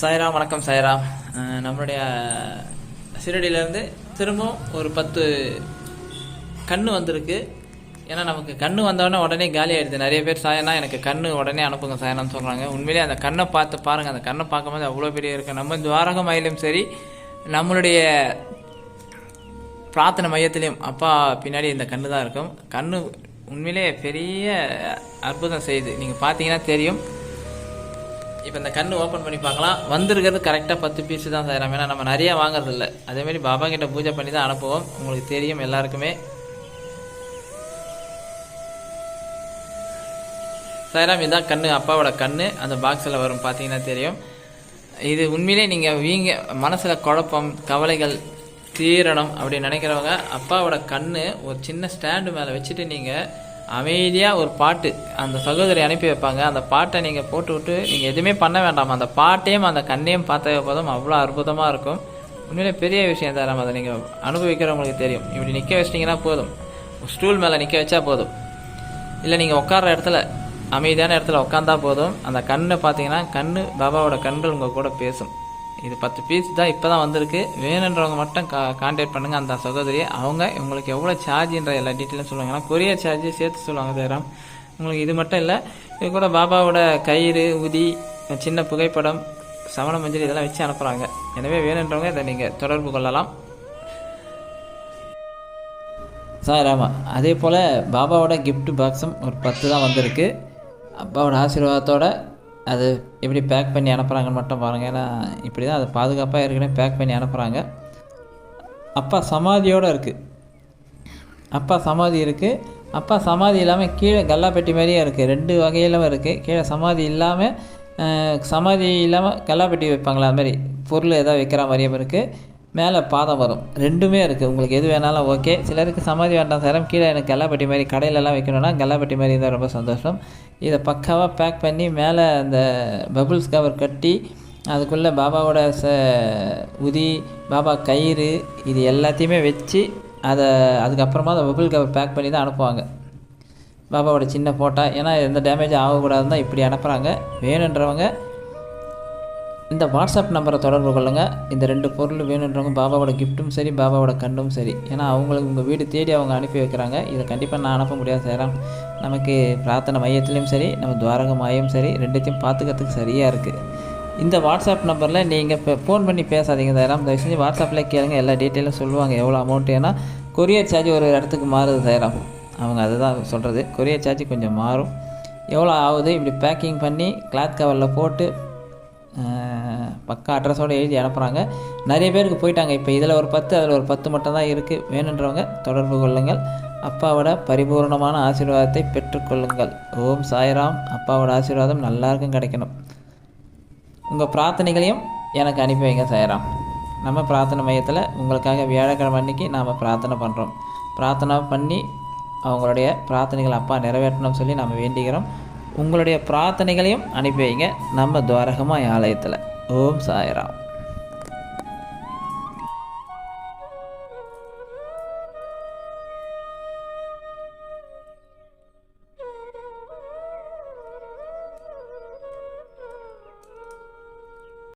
சாய்ராம் வணக்கம் சாய்ராம். நம்மளுடைய சிறடியிலேருந்து திரும்பவும் ஒரு பத்து கண்ணு வந்திருக்கு. ஏன்னா நமக்கு கண்ணு வந்தோடனே உடனே காலி ஆயிடுது. நிறைய பேர் சாயனா எனக்கு கண்ணு உடனே அனுப்புங்க சாயனான்னு சொல்கிறாங்க உண்மையிலேயே அந்த கண்ணை பார்த்து பாருங்கள் அந்த கண்ணை பார்க்கும்போது அவ்வளோ பெரிய இருக்கு. நம்ம துவாரக மயிலும் சரி நம்மளுடைய பிரார்த்தனை மையத்திலையும் அப்பா பின்னாடி இந்த கண்ணு தான் இருக்கும். கண்ணு உண்மையிலே பெரிய அற்புதம் செய்யுது. நீங்கள் பார்த்தீங்கன்னா தெரியும். இப்போ இந்த கண்ணு ஓப்பன் பண்ணி பார்க்கலாம். வந்திருக்கிறது கரெக்டாக பத்து பீஸ் தான் செய்கிறோம் ஏன்னா நம்ம நிறைய வாங்குறது இல்லை அதேமாதிரி பாபா கிட்ட பூஜை பண்ணி தான் அனுப்புவோம். உங்களுக்கு தெரியும் எல்லாருக்குமே. சாய்ராம் இதுதான் கண்ணு அப்பாவோட கண்ணு. அந்த பாக்ஸில் வரும் பார்த்தீங்கன்னா தெரியும். இது உண்மையிலே நீங்கள் வீங்க மனசில் குழப்பம் கவலைகள் தீரணும் அப்படின்னு நினைக்கிறவங்க அப்பாவோட கண்ணு ஒரு சின்ன ஸ்டாண்டு மேலே வச்சுட்டு நீங்கள் அமைதியாக ஒரு பாட்டு. அந்த சகோதரி அனுப்பி வைப்பாங்க. அந்த பாட்டை நீங்கள் போட்டு விட்டு நீங்கள் எதுவுமே பண்ண வேண்டாம். அந்த பாட்டையும் அந்த கண்ணையும் பார்த்த போதும். அவ்வளோ அற்புதமாக இருக்கும். உண்மையிலே பெரிய விஷயம் தான் அதை நீங்கள் அனுபவிக்கிறவங்களுக்கு தெரியும். இப்படி நிற்க வச்சிட்டிங்கன்னா போதும். ஸ்டூல் மேலே நிற்க வச்சா போதும். இல்லை நீங்கள் உட்கார்ற இடத்துல அமைதியான இடத்துல உட்காந்தா போதும். அந்த கண்ணை பார்த்தீங்கன்னா கண்ணு பாபாவோட கண்கள் உங்கள் கூட பேசும். இது பத்து பீஸ் தான் இப்போ தான் வந்திருக்கு. வேணுன்றவங்க மட்டும் கா கான்டாக்ட் பண்ணுங்கள் அந்த சகோதரியை அவங்க உங்களுக்கு எவ்வளோ சார்ஜின்ற எல்லா டீட்டெயிலும் சொல்லுவாங்க. ஏன்னா கொரியர் சார்ஜ் சேர்த்து சொல்லுவாங்க தேரம் உங்களுக்கு இது மட்டும் இல்லை இது கூட பாபாவோட கயிறு உதி சின்ன புகைப்படம் சமண மஞ்சள் இதெல்லாம் வச்சு அனுப்புகிறாங்க எனவே வேணுன்றவங்க இதை நீங்கள் தொடர்பு கொள்ளலாம். சார் ஆமாம் அதே போல் பாபாவோட கிஃப்ட் பாக்ஸும் ஒரு பத்து தான் வந்திருக்கு. அப்பாவோட ஆசீர்வாதத்தோட அது எப்படி பேக் பண்ணி அனுப்புகிறாங்கன்னு மட்டும் பாருங்கள் ஏன்னா இப்படி தான் அது பாதுகாப்பாக ஏற்கனவே பேக் பண்ணி அனுப்புகிறாங்க அப்பா சமாதியோடு இருக்குது அப்பா சமாதி இருக்குது அப்பா சமாதி இல்லாமல் கீழே கல்லாப்பெட்டி மாதிரியே இருக்குது ரெண்டு வகையிலும் இருக்குது கீழே சமாதி இல்லாமல் சமாதி இல்லாமல் கல்லாப்பெட்டி வைப்பாங்களா? அது மாதிரி பொருள் எதாவது வைக்கிற மாதிரியும் இருக்குது மேலே பாதம் வரும். ரெண்டுமே இருக்குது உங்களுக்கு எது வேணாலும் ஓகே சிலருக்கு சமாதி வேண்டாம் சேரம் கீழே எனக்கு கல்லாப்பட்டி மாதிரி கடையிலலாம் வைக்கணும்னா கல்லாப்பட்டி மாதிரி இருந்தால் ரொம்ப சந்தோஷம். இதை பக்காவாக பேக் பண்ணி மேலே அந்த பபுள்ஸ் கவர் கட்டி அதுக்குள்ளே பாபாவோட ச உதி பாபா கயிறு இது எல்லாத்தையுமே வச்சு அதை அதுக்கப்புறமா அதை பபுள் கவர் பேக் பண்ணி தான் அனுப்புவாங்க. பாபாவோட சின்ன ஃபோட்டோ ஏன்னா எந்த டேமேஜ் ஆகக்கூடாதுன்னு தான் இப்படி அனுப்புகிறாங்க வேணுன்றவங்க இந்த வாட்ஸ்அப் நம்பரை தொடர்பு கொள்ளுங்கள் இந்த ரெண்டு பொருள் வேணுன்றவங்க பாபாவோட கிஃப்ட்டும் சரி பாபாவோட கண்ணும் சரி. ஏன்னா அவங்களுக்கு உங்கள் வீடு தேடி அவங்க அனுப்பி வைக்கிறாங்க. இதை கண்டிப்பாக நான் அனுப்ப முடியாது சேரம் நமக்கு பிரார்த்தனை மையத்துலேயும் சரி நம்ம துவாரக மையம் சரி ரெண்டுத்தையும் பார்த்துக்கிறதுக்கு சரியாக இருக்குது இந்த வாட்ஸ்அப் நம்பரில் நீங்கள் இப்போ ஃபோன் பண்ணி பேசாதீங்க சேரம் தயவு செஞ்சு வாட்ஸ்அப்பில் கேளுங்க எல்லா டீட்டெயிலும் சொல்லுவாங்க எவ்வளோ அமௌண்ட் ஏன்னா கொரியர் சார்ஜ் ஒரு இடத்துக்கு மாறுது சேரம் அவங்க அதுதான் சொல்கிறது கொரியர் சார்ஜ் கொஞ்சம் மாறும். எவ்வளோ ஆகுது? இப்படி பேக்கிங் பண்ணி கிளாத் கவரில் போட்டு பக்கா அட்ரஸோடு எழுதி அனுப்புகிறாங்க நிறைய பேருக்கு போயிட்டாங்க. இப்போ இதில் ஒரு பத்து அதில் ஒரு பத்து மட்டும் தான் இருக்குது வேணுன்றவங்க தொடர்பு கொள்ளுங்கள். அப்பாவோட பரிபூர்ணமான ஆசீர்வாதத்தை பெற்றுக்கொள்ளுங்கள். ஓம் சாய்ராம். அப்பாவோட ஆசீர்வாதம் நல்லாருக்கும் கிடைக்கணும். உங்கள் பிரார்த்தனைகளையும் எனக்கு அனுப்பி வைங்க சாய்ராம். நம்ம பிரார்த்தனை மையத்தில் உங்களுக்காக வியாழக்கிழமை அன்னைக்கு நாம் பிரார்த்தனை பண்ணுறோம் பிரார்த்தனை பண்ணி அவங்களுடைய பிரார்த்தனைகள் அப்பா நிறைவேற்றணும்னு சொல்லி நாம் வேண்டிக்கிறோம் உங்களுடைய பிரார்த்தனைகளையும் அனுப்பி வைங்க. நம்ம துவாரகமாய் ஆலயத்தில். ஓம் சாய்ராம்.